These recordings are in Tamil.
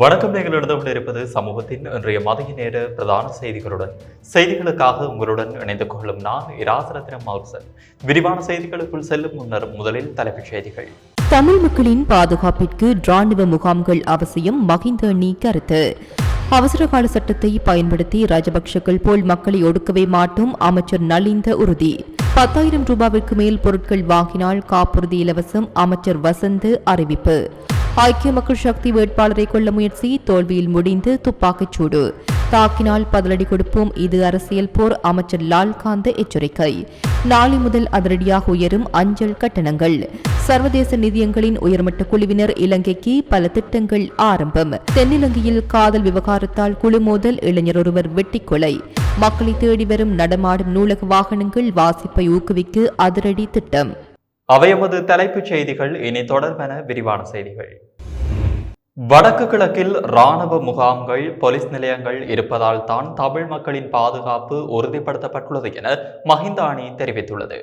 வணக்கம் நீங்கள் இணைந்து கொண்டிருப்பது சமூகத்தின் இன்றைய மதிய நேர பிரதான செய்திகளுடன். செய்திகளுக்காக உங்களுடன் இணைந்து கொள்ளும் நான் இராசரத்னம் மவுசன் விரிவான செய்திகளுக்குள் செல்லும் முன்னர் முதலில் தலைப்புச் செய்திகள். தமிழ் மக்களின் பாதுகாப்பிற்கு ராணுவ முகாம்கள் அவசியம் மகிந்த அணி கருத்து. அவசரகால சட்டத்தை பயன்படுத்தி ராஜபக்சக்கள் போல் மக்களை ஒடுக்கவே மாட்டோம் அமைச்சர் நலிந்த உறுதி. பத்தாயிரம் ரூபாவிற்கு மேல் பொருட்கள் வாங்கினால் காப்புறுதி இலவசம் அமைச்சர் வசந்த் அறிவிப்பு. ஐக்கிய மக்கள் சக்தி வேட்பாளரை கொல்ல முயற்சி தோல்வியில் முடிந்து துப்பாக்கிச் சூடு. தாக்கினால் பதிலடி கொடுப்போம் இது அரசியல் போர் அமைச்சர் லால்காந்த் எச்சரிக்கை. நாளை முதல் அதிரடியாக உயரும் அஞ்சல் கட்டணங்கள். சர்வதேச நிதியங்களின் உயர்மட்ட குழுவினர் இலங்கைக்கு பல திட்டங்கள் ஆரம்பம். தென்னிலங்கையில் காதல் விவகாரத்தால் குழு மோதல் இளைஞர் ஒருவர் வெட்டிக் கொலை மக்களை தேடி வரும் நடமாடும் நூலக வாகனங்கள் வாசிப்பை ஊக்குவிக்க அதிரடி திட்டம். அவை எமது தலைப்புச் செய்திகள் இனி தொடர்பென விரிவான செய்திகள். வடக்கு கிழக்கில் இராணுவ முகாம்கள் போலீஸ் நிலையங்கள் இருப்பதால் தான் தமிழ் மக்களின் பாதுகாப்பு உறுதிப்படுத்தப்பட்டுள்ளது என மஹிந்தானி தெரிவித்துள்ளது.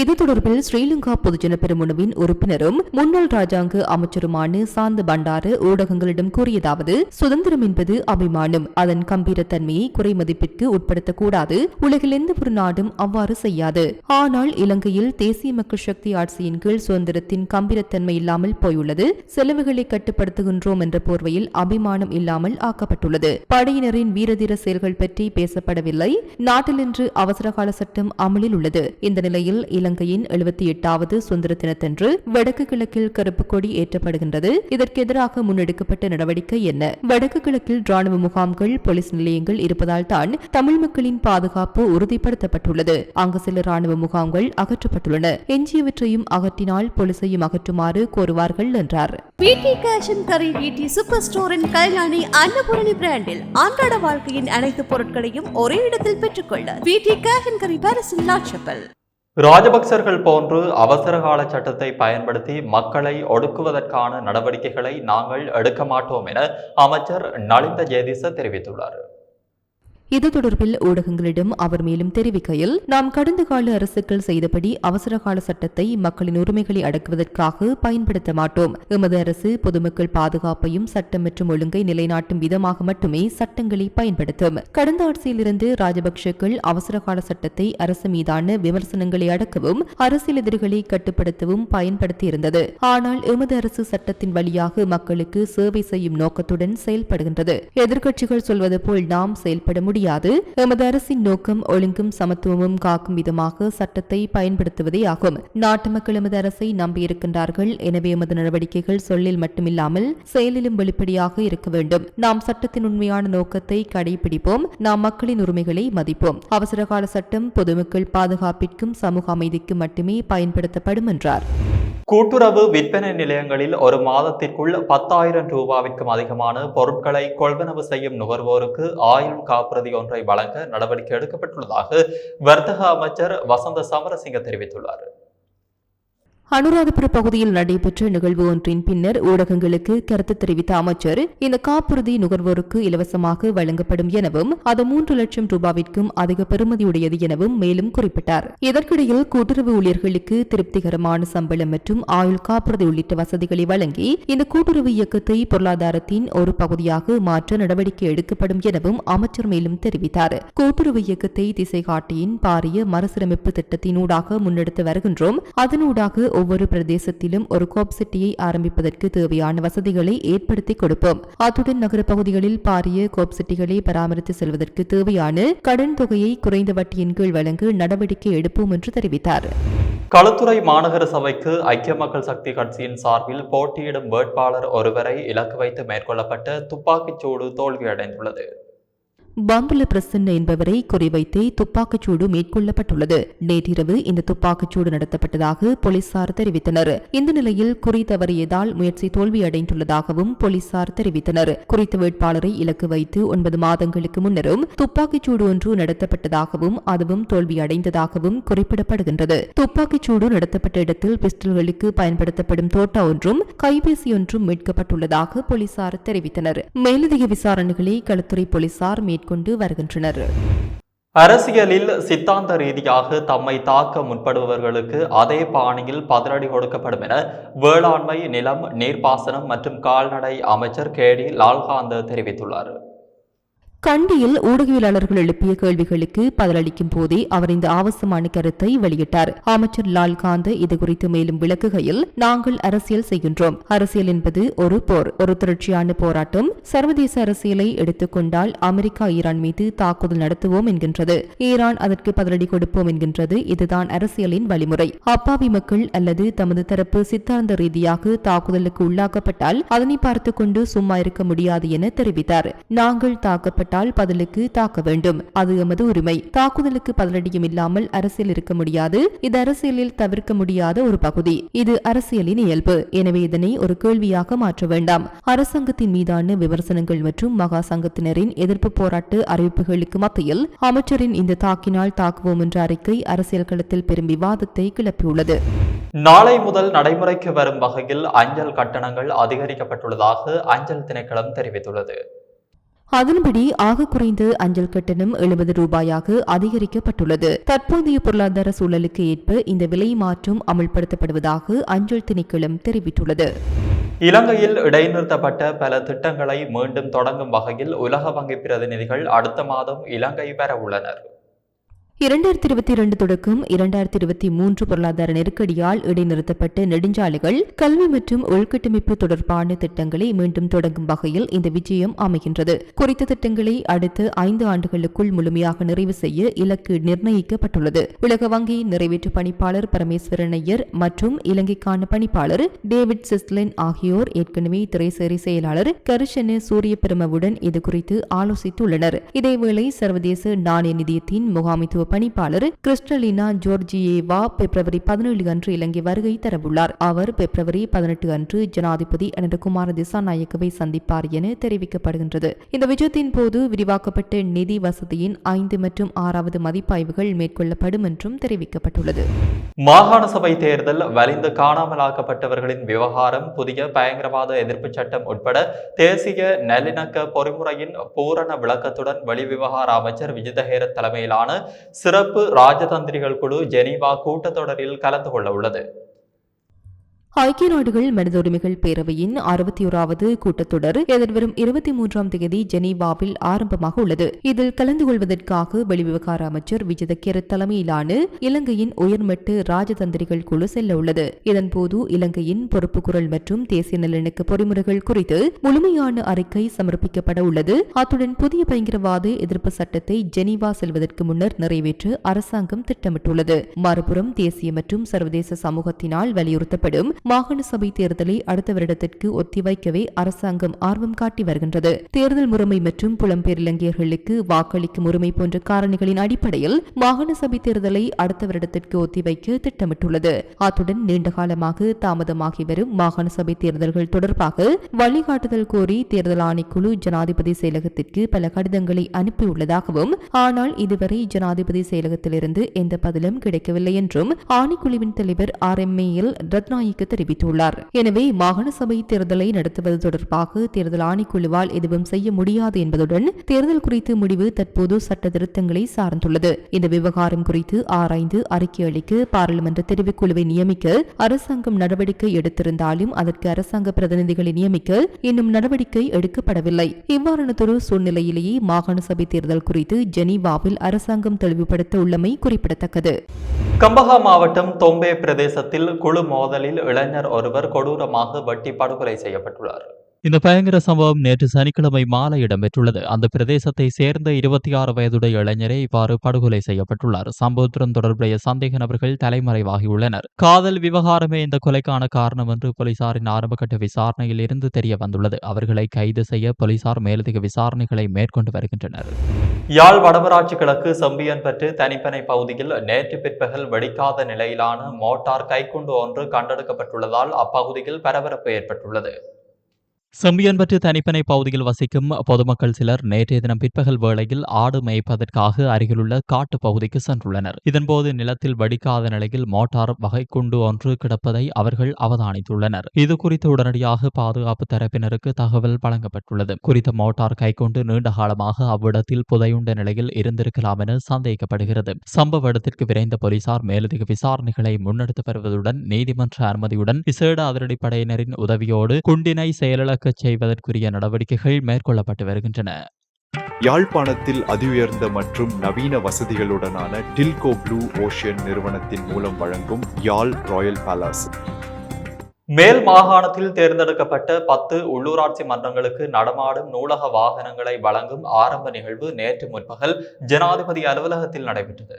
இது தொடர்பில் ஸ்ரீலங்கா பொதுஜன பெருமுனவின் உறுப்பினரும் முன்னாள் ராஜாங்க அமைச்சருமான சாந்த பண்டார ஊடகங்களிடம் கூறியதாவது சுதந்திரம் என்பது அபிமானம். அதன் கம்பீரத்தன்மையை குறைமதிப்பிற்கு உட்படுத்தக்கூடாது. உலகில் எந்த ஒரு நாடும் அவ்வாறு செய்யாது. ஆனால் இலங்கையில் தேசிய மக்கள் சக்தி ஆட்சியின் கீழ் சுதந்திரத்தின் கம்பீரத்தன்மை இல்லாமல் போயுள்ளது. செலவுகளை கட்டுப்படுத்துகின்றோம் என்ற போர்வையில் அபிமானம் இல்லாமல் ஆக்கப்பட்டுள்ளது. படையினரின் வீரதீர செயல்கள் பற்றி பேசப்படவில்லை. நாட்டில் இன்று அவசரகால சட்டம் அமலில் உள்ளது. இந்த நிலையில் இலங்கையின் எழுபத்தி எட்டாவது சுதந்திர தினத்தன்று வடக்கு கிழக்கில் கருப்பு கொடி ஏற்றப்படுகின்றது. இதற்கு எதிராக முன்னெடுக்கப்பட்ட நடவடிக்கை என்ன? வடக்கு கிழக்கில் ராணுவ முகாம்கள் போலீஸ் நிலையங்கள் இருப்பதால் தான் தமிழ் மக்களின் பாதுகாப்பு உறுதிப்படுத்தப்பட்டுள்ளது. அங்கு சில ராணுவ முகாம்கள் அகற்றப்பட்டுள்ளன. எஞ்சியவற்றையும் அகற்றினால் போலீசையும் அகற்றுமாறு கோருவார்கள் என்றார். பிடி கேஷ் அண்ட் கரி சூப்பர் ஸ்டோரின் கல்யாணி அன்னபூரணி பிராண்டில் அன்றாட வாழ்க்கையின் அனைத்து பொருட்களையும் ஒரே இடத்தில் பெற்றுக்கொள்ள பிடி கேஷ் அண்ட் கரி பாரிஸின் லாட்சப்பல் ராஜபக்சர்கள் போன்று அவசரகால சட்டத்தை பயன்படுத்தி மக்களை ஒடுக்குவதற்கான நடவடிக்கைகளை நாங்கள் எடுக்க மாட்டோம் என அமைச்சர் நலிந்த ஜெயதிச தெரிவித்துள்ளார். இது தொடர்பில் ஊடகங்களிடம் அவர் மேலும் தெரிவிக்கையில் நாம் கடந்த கால அரசுகள் செய்தபடி அவசரகால சட்டத்தை மக்களின் உரிமைகளை அடக்குவதற்காக பயன்படுத்த மாட்டோம். எமது அரசு பொதுமக்கள் பாதுகாப்பையும் சட்டம் மற்றும் ஒழுங்கை நிலைநாட்டும் விதமாக மட்டுமே சட்டங்களை பயன்படுத்தும். கடந்த ஆட்சியிலிருந்து ராஜபக்ஷக்கள் அவசரகால சட்டத்தை அரசு மீதான விமர்சனங்களை அடக்கவும் அரசியல் எதிரிகளை கட்டுப்படுத்தவும் பயன்படுத்தியிருந்தது. ஆனால் எமது அரசு சட்டத்தின் வழியாக மக்களுக்கு சேவை செய்யும் நோக்கத்துடன் செயல்படுகின்றது. எதிர்க்கட்சிகள் சொல்வது போல் நாம் செயல்பட முடியும் முடியாது. எமது அரசின் நோக்கம் ஒழுங்கும் சமத்துவமும் காக்கும் விதமாக சட்டத்தை பயன்படுத்துவதே ஆகும். நாட்டு மக்கள் எமது அரசை நம்பியிருக்கின்றார்கள். எனவே எமது நடவடிக்கைகள் சொல்லில் மட்டுமில்லாமல் செயலிலும் வெளிப்படையாக இருக்க வேண்டும். நாம் சட்டத்தின் உண்மையான நோக்கத்தை கடைபிடிப்போம். நாம் மக்களின் உரிமைகளை மதிப்போம். அவசரகால சட்டம் பொதுமக்கள் பாதுகாப்பிற்கும் சமூக அமைதிக்கும் மட்டுமே பயன்படுத்தப்படும் என்றார். கூட்டுறவு விற்பனை நிலையங்களில் ஒரு மாதத்திற்குள் பத்தாயிரம் ரூபாவிற்கும் அதிகமான பொருட்களை கொள்வனவு செய்யும் நுகர்வோருக்கு ஆயுள் காப்புறுதி ஒன்றை வழங்க நடவடிக்கை எடுக்கப்பட்டுள்ளதாக வர்த்தக அமைச்சர் வசந்த சமரசிங்க தெரிவித்துள்ளார். அனுராதபுர பகுதியில் நடைபெற்ற நிகழ்வு ஒன்றின் பின்னர் ஊடகங்களுக்கு கருத்து தெரிவித்த அமைச்சர் இந்த காப்புறுதி நுகர்வோருக்கு இலவசமாக வழங்கப்படும் எனவும் அது மூன்று லட்சம் ரூபாவிற்கும் அதிக பெறுமதியுடையது எனவும் மேலும் குறிப்பிட்டார். இதற்கிடையில் கூட்டுறவு ஊழியர்களுக்கு திருப்திகரமான சம்பளம் மற்றும் ஆயுள் காப்புறுதி உள்ளிட்ட வசதிகளை வழங்கி இந்த கூட்டுறவு இயக்கத்தை பொருளாதாரத்தின் ஒரு பகுதியாக மாற்ற நடவடிக்கை எடுக்கப்படும் எனவும் அமைச்சர் மேலும் தெரிவித்தார். கூட்டுறவு இயக்கத்தை திசை காட்டியின் பாரிய மறுசீரமைப்பு திட்டத்தினூடாக முன்னெடுத்து வருகின்றோம். அதனூடாக ஒவ்வொரு பிரதேசத்திலும் ஒரு கோப் சிட்டியை ஆரம்பிப்பதற்கு தேவையான வசதிகளை ஏற்படுத்தி கொடுப்போம். அத்துடன் நகர பகுதிகளில் பாரிய கோப் சிட்டிகளை பராமரித்து செல்வதற்கு தேவையான கடன் தொகையை குறைந்த வட்டியின் கீழ் வழங்க நடவடிக்கை எடுப்போம் என்று தெரிவித்தார். களுத்துறை மாநகர சபைக்கு ஐக்கிய மக்கள் சக்தி கட்சியின் சார்பில் போட்டியிடும் வேட்பாளர் ஒருவரை இலக்கு வைத்து மேற்கொள்ளப்பட்ட துப்பாக்கிச் சூடு தோல்வியடைந்துள்ளது. பம்புல பிரசன்ன என்பவரை குறிவைத்தே துப்பாக்கிச்சூடு மேற்கொள்ளப்பட்டுள்ளது. நேற்றிரவு இந்த துப்பாக்கிச்சூடு நடத்தப்பட்டதாக போலீசார் தெரிவித்தனர். இந்த நிலையில் குறி தவறியதால் முயற்சி தோல்வியடைந்துள்ளதாகவும் போலீசார் தெரிவித்தனர். குறித்த வேட்பாளரை இலக்கு வைத்து ஒன்பது மாதங்களுக்கு முன்னரும் துப்பாக்கிச்சூடு ஒன்று நடத்தப்பட்டதாகவும் அதுவும் தோல்வியடைந்ததாகவும் குறிப்பிடப்படுகின்றது. துப்பாக்கிச்சூடு நடத்தப்பட்ட இடத்தில் பிஸ்டல்களுக்கு பயன்படுத்தப்படும் தோட்டா ஒன்றும் கைபேசி ஒன்றும் மீட்கப்பட்டுள்ளதாக போலீசார் தெரிவித்தனர். மேலதிக விசாரணைகளை களத்துறை போலீசார் மேற்கொண்டு வருகின்றனர். அரசியலில் சித்தாந்த ரீதியாக தம்மை தாக்க முற்படுபவர்களுக்கு அதே பாணியில் பதிலடி கொடுக்கப்படும் என வேளாண்மை நிலம் நீர்ப்பாசனம் மற்றும் கால்நடை அமைச்சர் கே டி லால்காந்த தெரிவித்துள்ளார். கண்டியில் ஊடகவியலாளர்கள் எழுப்பிய கேள்விகளுக்கு பதிலளிக்கும் போதே அவர் இந்த ஆவசமான கருத்தை வெளியிட்டார். அமைச்சர் லால்காந்த இதுகுறித்து மேலும் விளக்குகையில் நாங்கள் அரசியல் செய்கின்றோம். அரசியல் என்பது ஒரு போர். ஒரு தொடர்ச்சியான போராட்டம். சர்வதேச அரசியலை எடுத்துக்கொண்டால் அமெரிக்கா ஈரான் மீது தாக்குதல் நடத்துவோம் என்கின்றது. ஈரான் அதற்கு பதிலடி கொடுப்போம் என்கின்றது. இதுதான் அரசியலின் வழிமுறை. அப்பாவி மக்கள் அல்லது தமது தரப்பு சித்தாந்த ரீதியாக தாக்குதலுக்கு உள்ளாக்கப்பட்டால் அதனை பார்த்துக் கொண்டு சும்மா இருக்க முடியாது என தெரிவித்தார். நாங்கள் தாக்கப்பட்ட தாக்கப்பட்டால் பதிலுக்கு தாக்க வேண்டும். அது எமது உரிமை. தாக்குதலுக்கு பதிலடியும் இல்லாமல் அரசியல் இருக்க முடியாது. இது அரசியலில் தவிர்க்க முடியாத ஒரு பகுதி. இது அரசியலின் இயல்பு. எனவே இதனை ஒரு கேள்வியாக மாற்ற வேண்டாம். அரசாங்கத்தின் மீதான விமர்சனங்கள் மற்றும் மகா சங்கத்தினரின் எதிர்ப்பு போராட்ட அறிவிப்புகளுக்கு மத்தியில் அமைச்சரின் இந்த தாக்கினால் தாக்குவோம் என்ற அறிக்கை அரசியல் களத்தில் பெரும் விவாதத்தை கிளப்பியுள்ளது. நாளை முதல் நடைமுறைக்கு வரும் வகையில் அஞ்சல் கட்டணங்கள் அதிகரிக்கப்பட்டுள்ளதாக அஞ்சல் திணைக்களம் தெரிவித்துள்ளது. அதன்படி ஆக குறைந்த அஞ்சல் கட்டணம் எழுபது ரூபாயாக அதிகரிக்கப்பட்டுள்ளது. தற்போதைய பொருளாதார சூழலுக்கு ஏற்ப இந்த விலை மாற்றம் அமல்படுத்தப்படுவதாக அஞ்சல் திணைக்களம் தெரிவித்துள்ளது. இலங்கையில் இடைநிறுத்தப்பட்ட பல திட்டங்களை மீண்டும் தொடங்கும் வகையில் உலக வங்கி பிரதிநிதிகள் அடுத்த மாதம் இலங்கை வர உள்ளனர். இரண்டாயிரத்தி இருபத்தி இரண்டு தொடக்கம் இரண்டாயிரத்தி இருபத்தி மூன்று பொருளாதார நெருக்கடியால் இடைநிறுத்தப்பட்ட நெடுஞ்சாலைகள் கல்வி மற்றும் உள்கட்டமைப்பு தொடர்பான திட்டங்களை மீண்டும் தொடங்கும் வகையில் இந்த விஜயம் அமைகின்றது. குறித்த திட்டங்களை அடுத்த ஐந்து ஆண்டுகளுக்குள் முழுமையாக நிறைவு செய்ய இலக்கு நிர்ணயிக்கப்பட்டுள்ளது. உலக வங்கி நிறைவேற்று பணிப்பாளர் பரமேஸ்வரன் ஐயர் மற்றும் இலங்கைக்கான பணிப்பாளர் டேவிட் சிஸ்லின் ஆகியோர் ஏற்கனவே திரைசேரி செயலாளர் கருஷனு சூரிய பெருமவுடன் இதுகுறித்து ஆலோசித்துள்ளனர். இதேவேளை சர்வதேச நாணய நிதியத்தின் முகாமைத்துவ பணிப்பாளர் கிறிஸ்டலினா ஜோர்ஜியேவா பிப்ரவரி பதினேழு அன்று இலங்கை வருகை தரவுள்ளார். அவர் பிப்ரவரி பதினெட்டு அன்று ஜனாதிபதி அனந்தகுமார திசாநாயக்கவை சந்திப்பார் என தெரிவிக்கப்படுகின்றது. இந்த விஜயத்தின் போது விரிவாக்கப்பட்ட நிதி வசதியின் ஐந்து மற்றும் ஆறாவது மதிப்பாய்வுகள் மேற்கொள்ளப்படும் என்றும் தெரிவிக்கப்பட்டுள்ளது. மாகாண சபை தேர்தல் வலிந்து காணாமலாக்கப்பட்டவர்களின் விவகாரம் புதிய பயங்கரவாத எதிர்ப்பு சட்டம் உட்பட தேசிய நல்லிணக்க பொறிமுறையின் பூரண விளக்கத்துடன் வெளிவிவகார அமைச்சர் விஜிதஹேர தலைமையிலான சிறப்பு ராஜதந்திரிகள் குழு ஜெனீவா கூட்டத்தொடரில் கலந்து கொள்ள உள்ளது. ஐக்கிய நாடுகள் மனித உரிமைகள் பேரவையின் அறுபத்தி ஓராவது கூட்டத்தொடர் எதிர்வரும் இருபத்தி மூன்றாம் தேதி ஜெனீவாவில் ஆரம்பமாக உள்ளது. இதில் கலந்து கொள்வதற்காக வெளிவிவகார அமைச்சர் விஜிதக்கிர தலைமையிலான இலங்கையின் உயர்மட்டு ராஜதந்திரிகள் குழு செல்ல உள்ளது. இதன்போது இலங்கையின் பொறுப்பு குரல் மற்றும் தேசிய நலனுக்கு பொறிமுறைகள் குறித்து முழுமையான அறிக்கை சமர்ப்பிக்கப்பட உள்ளது. அத்துடன் புதிய பயங்கரவாத எதிர்ப்பு சட்டத்தை ஜெனீவா செல்வதற்கு முன்னர் நிறைவேற்ற அரசாங்கம் திட்டமிட்டுள்ளது. மறுபுறம் தேசிய மற்றும் சர்வதேச சமூகத்தினால் வலியுறுத்தப்படும் மாகாண சபை தேர்தலை அடுத்த வருடத்திற்கு ஒத்திவைக்கவே அரசாங்கம் ஆர்வம் காட்டி வருகின்றது. தேர்தல் முறைமை மற்றும் புலம்பெயர் இலங்கையர்களுக்கு வாக்களிக்கும் உரிமை போன்ற காரணிகளின் அடிப்படையில் மாகாண சபை தேர்தலை அடுத்த வருடத்திற்கு ஒத்திவைக்க திட்டமிட்டுள்ளது. அத்துடன் நீண்டகாலமாக தாமதமாகி வரும் மாகாண சபை தேர்தல்கள் தொடர்பாக வழிகாட்டுதல் கோரி தேர்தல் ஆணைக்குழு ஜனாதிபதி செயலகத்திற்கு பல கடிதங்களை அனுப்பியுள்ளதாகவும் ஆனால் இதுவரை ஜனாதிபதி செயலகத்திலிருந்து எந்த பதிலும் கிடைக்கவில்லை என்றும் ஆணைக்குழுவின் தலைவர் ஆர் எம் ஏ ரத்நாயக்கு தெரிவித்துள்ளார். எனவே மாகாண சபை தேர்தலை நடத்துவது தொடர்பாக தேர்தல் ஆணைக்குழுவால் எதுவும் செய்ய முடியாது என்பதுடன் தேர்தல் குறித்து முடிவு தற்போது சட்ட திருத்தங்களை சார்ந்துள்ளது. இந்த விவகாரம் குறித்து ஆராய்ந்து அறிக்கை அளிக்க பாராளுமன்ற தெரிவுக்குழுவை நியமிக்க அரசாங்கம் நடவடிக்கை எடுத்திருந்தாலும் அதற்கு அரசாங்க பிரதிநிதிகளை நியமிக்க இன்னும் நடவடிக்கை எடுக்கப்படவில்லை. இவ்வாறானதொரு சூழ்நிலையிலேயே மாகாண சபை தேர்தல் குறித்து ஜெனீவாவில் அரசாங்கம் தெளிவுபடுத்த உள்ளமை குறிப்பிடத்தக்கது. கம்பஹா மாவட்டம் தொம்பே பிரதேசத்தில் குழு மோதலில் இளைஞர் ஒருவர் கொடூரமாக வெட்டி படுகொலை செய்யப்பட்டுள்ளார். இந்த பயங்கர சம்பவம் நேற்று சனிக்கிழமை மாலை இடம்பெற்றுள்ளது. அந்த பிரதேசத்தை சேர்ந்த இருபத்தி ஆறு வயதுடைய இளைஞரே இவ்வாறு படுகொலை செய்யப்பட்டுள்ளார். சம்பவத்துடன் தொடர்புடைய சந்தேக நபர்கள் தலைமறைவாகியுள்ளனர். காதல் விவகாரமே இந்த கொலைக்கான காரணம் என்று போலீசாரின் ஆரம்பகட்ட விசாரணையில் இருந்து தெரிய வந்துள்ளது அவர்களை கைது செய்ய போலீசார் மேலதிக விசாரணைகளை மேற்கொண்டு வருகின்றனர். யாழ் வடமராட்சி கிழக்கு செம்பியன்பற்று தனிப்பனை பகுதியில் நேற்று பிற்பகல் வெடிக்காத நிலையிலான மோட்டார் கைக்குண்டு ஒன்று கண்டெடுக்கப்பட்டுள்ளதால் அப்பகுதியில் பரபரப்பு ஏற்பட்டுள்ளது. செம்பியன்பற்று தனிப்பனை பகுதியில் வசிக்கும் பொதுமக்கள் சிலர் நேற்றைய தினம் பிற்பகல் வேளையில் ஆடு மேய்ப்பதற்காக அருகிலுள்ள காட்டு பகுதிக்கு சென்றுள்ளனர். இதன்போது நிலத்தில் வடிக்காத நிலையில் மோட்டார் வகை குண்டு ஒன்று கிடப்பதை அவர்கள் அவதானித்துள்ளனர். இது குறித்து உடனடியாக பாதுகாப்பு தரப்பினருக்கு தகவல் வழங்கப்பட்டுள்ளது. குறித்த மோட்டார் கைக்கொண்டு நீண்ட காலமாக அவ்விடத்தில் புதையுண்ட நிலையில் இருந்திருக்கலாம் என சந்தேகிக்கப்படுகிறது சம்பவ இடத்திற்கு விரைந்த போலீசார் மேலதிக விசாரணைகளை முன்னெடுத்து வருவதுடன் நீதிமன்ற அனுமதியுடன் விசேட அதிரடிப்படையினரின் உதவியோடு குண்டினை செயலிழக்கச் செய்வதற்குரிய நடவடிக்கைகள் மேற்கொள்ளப்பட்டு வருகின்றன. யாழ்ப்பாணத்தில் அதிஉயர்ந்த மற்றும் நவீன வசதிகளுடனான டில்கோ ப்ளூ ஓஷியன் நிறுவனத்தின் மூலம் வழங்கும் யாழ் ராயல் பேலஸ். மேல் மாகாணத்தில் தேர்ந்தெடுக்கப்பட்ட பத்து உள்ளூராட்சி மன்றங்களுக்கு நடமாடும் நூலக வாகனங்களை வழங்கும் ஆரம்ப நிகழ்வு நேற்று முற்பகல் ஜனாதிபதி அலுவலகத்தில் நடைபெற்றது.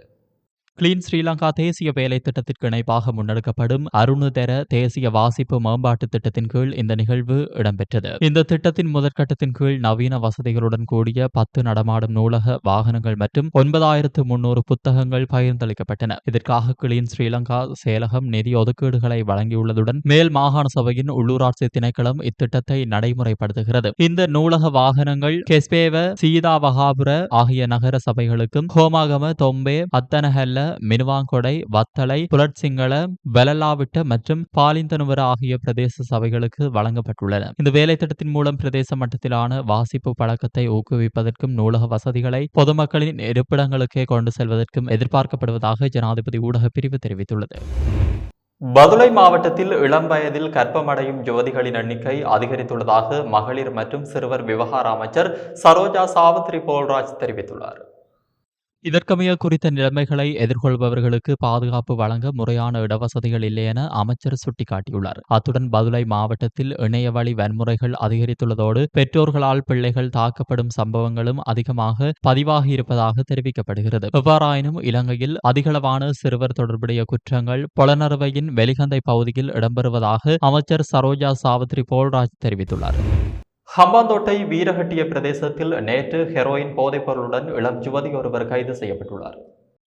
கிளீன் ஸ்ரீலங்கா தேசிய வேலை திட்டத்திற்கு இணைப்பாக முன்னெடுக்கப்படும் அருணுதர தேசிய வாசிப்பு மேம்பாட்டு திட்டத்தின் கீழ் இந்த நிகழ்வு இடம்பெற்றது. இந்த திட்டத்தின் முதற்கட்டத்தின் கீழ் நவீன வசதிகளுடன் கூடிய பத்து நடமாடும் நூலக வாகனங்கள் மற்றும் ஒன்பதாயிரத்து முன்னூறு புத்தகங்கள் பகிர்ந்தளிக்கப்பட்டன. இதற்காக கிளீன் ஸ்ரீலங்கா செயலகம் நிதி ஒதுக்கீடுகளை வழங்கியுள்ளதுடன் மேல் மாகாண சபையின் உள்ளூராட்சி திணைக்களம் இத்திட்டத்தை நடைமுறைப்படுத்துகிறது. இந்த நூலக வாகனங்கள் கெஸ்பேவ சீதாவகாபுர ஆகிய நகர சபைகளுக்கும் ஹோமாகம தொம்பே அத்தனஹல்ல மினுவாங்கொடை வத்தளை புலட்சிங்கள வெலலாவிட்ட மற்றும் பாலிந்தனுவர ஆகிய பிரதேச சபைகளுக்கு வழங்கப்பட்டுள்ளன. இந்த வேலை திட்டத்தின் மூலம் பிரதேச மட்டத்திலான வாசிப்பு பழக்கத்தை ஊக்குவிப்பதற்கும் நூலக வசதிகளை பொதுமக்களின் இருப்பிடங்களுக்கே கொண்டு செல்வதற்கும் எதிர்பார்க்கப்படுவதாக ஜனாதிபதி ஊடக பிரிவு தெரிவித்துள்ளது. பதுளை மாவட்டத்தில் இளம் வயதில் கற்பமடையும் யுவதிகளின் எண்ணிக்கை அதிகரித்துள்ளதாக மகளிர் மற்றும் சிறுவர் விவகார அமைச்சர் சரோஜா சாவித்ரி போல்ராஜ் தெரிவித்துள்ளார். இதற்கமைய குறித்த நிலைமைகளை எதிர்கொள்பவர்களுக்கு பாதுகாப்பு வழங்க முறையான இடவசதிகள் இல்லை என அமைச்சர் சுட்டிக்காட்டியுள்ளார். அத்துடன் பதுளை மாவட்டத்தில் இணையவழி வன்முறைகள் அதிகரித்துள்ளதோடு பெற்றோர்களால் பிள்ளைகள் தாக்கப்படும் சம்பவங்களும் அதிகமாக பதிவாகி இருப்பதாக தெரிவிக்கப்படுகிறது. எவ்வாறாயினும் இலங்கையில் அதிகளவான சிறுவர் தொடர்புடைய குற்றங்கள் புலனறுவையின் வெலிகந்தை பகுதியில் இடம்பெறுவதாக அமைச்சர் சரோஜா சாவித்ரி போல்ராஜ் தெரிவித்துள்ளார். ஹம்பாந்தோட்டை வீரகட்டிய பிரதேசத்தில் நேற்று ஹெரோயின் போதைப்பொருளுடன் இளம் யுவதி ஒருவர் கைது செய்யப்பட்டுள்ளார்.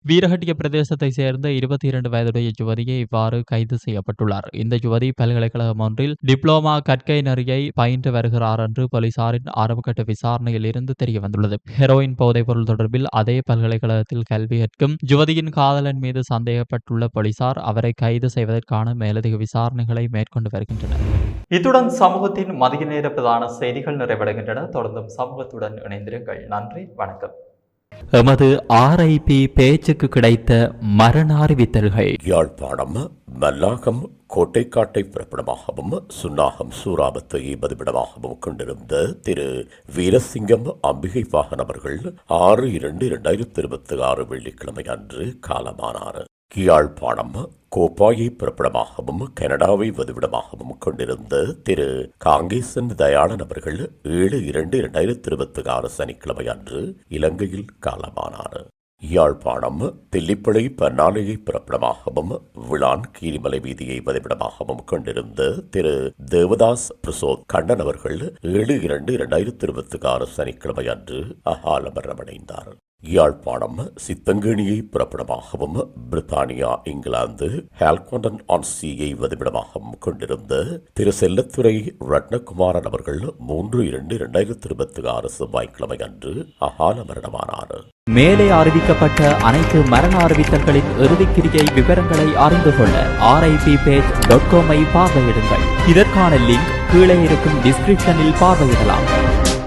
வீரகட்டிய பிரதேசத்தை சேர்ந்த இருபத்தி இரண்டு வயதுடைய ஜுவதியை இவ்வாறு கைது செய்யப்பட்டுள்ளார். இந்த யுவதி பல்கலைக்கழகம் ஒன்றில் டிப்ளோமா கற்கை நெறியை பயின்று வருகிறார் என்று போலீசாரின் ஆரம்பகட்ட விசாரணையில் இருந்து தெரிய வந்துள்ளது ஹெரோயின் போதைப்பொருள் தொடர்பில் அதே பல்கலைக்கழகத்தில் கல்வி கற்கும் யுவதியின் காதலன் மீது சந்தேகப்பட்டுள்ள போலீசார் அவரை கைது செய்வதற்கான மேலதிக விசாரணைகளை மேற்கொண்டு வருகின்றனர். இத்துடன் சமூகத்தின் மதிய நேர பிரதான செய்திகள் நிறைவடைகின்றன. தொடர்ந்தும் சமூகத்துடன் இணைந்திருங்கள். நன்றி. வணக்கம். எமது ஆர்ஐபி பேச்சுக்கு கிடைத்த மரண அறிவித்தல்கள் யாழ்ப்பாணம் மல்லாகம் கோட்டைக்காட்டை பிறப்பிடமாகவும் சுன்னாகம் சூறாபத்தை பதிவிடமாகவும் கொண்டிருந்த திரு வீரசிங்கம் அம்பிகை வாகன் அவர்கள் ஆறு இரண்டு இரண்டாயிரத்தி இருபத்தி ஆறு வெள்ளிக்கிழமை அன்று காலமானார். யாழ்ப்பாணம் கோப்பாயை பிறப்பிடமாகவும் கனடாவை வதிவிடமாகவும் கொண்டிருந்த திரு. காங்கேசன் தயாளன் அவர்கள் ஏழு இரண்டு இரண்டாயிரத்தி இருபத்தி ஆறு சனிக்கிழமை அன்று இலங்கையில் காலமானார். யாழ்ப்பாணம் தில்லிப்பளை பன்னாலையை பிறப்பிடமாகவும் விழான் கீரிமலை வீதியை வதிவிடமாகவும் கொண்டிருந்த திரு. தேவதாஸ் பிரசோத் கண்ணன் அவர்கள் ஏழு இரண்டு இரண்டாயிரத்தி இருபத்தி ஆறு சனிக்கிழமை அன்று அகால மரணமடைந்தார் யாழ்ப்பாணம் சித்தங்கேணியை புறப்படமாகவும் பிரித்தானியா இங்கிலாந்து ஹால்கோண்டன் ஆன் சீயை வதிவிடமாகவும் கொண்டிருந்த திரு செல்லத்துறை ரத்னகுமாரன் அவர்கள் மூன்று இரண்டு இரண்டாயிரத்தி இருபத்தி ஆறு செவ்வாய்க்கிழமை அன்று அகால மரணமானார். மேலே அறிவிக்கப்பட்ட அனைத்து மரண அறிவித்தல்களின் இறுதிக்கிரியை விவரங்களை அறிந்து கொள்ள ஆர்ஐபி பேஜ் டாட் காமை பார்வையிடுங்கள். இதற்கான லிங்க் கீழே இருக்கும் டிஸ்கிரிப்ஷனில் பார்வையிடலாம்.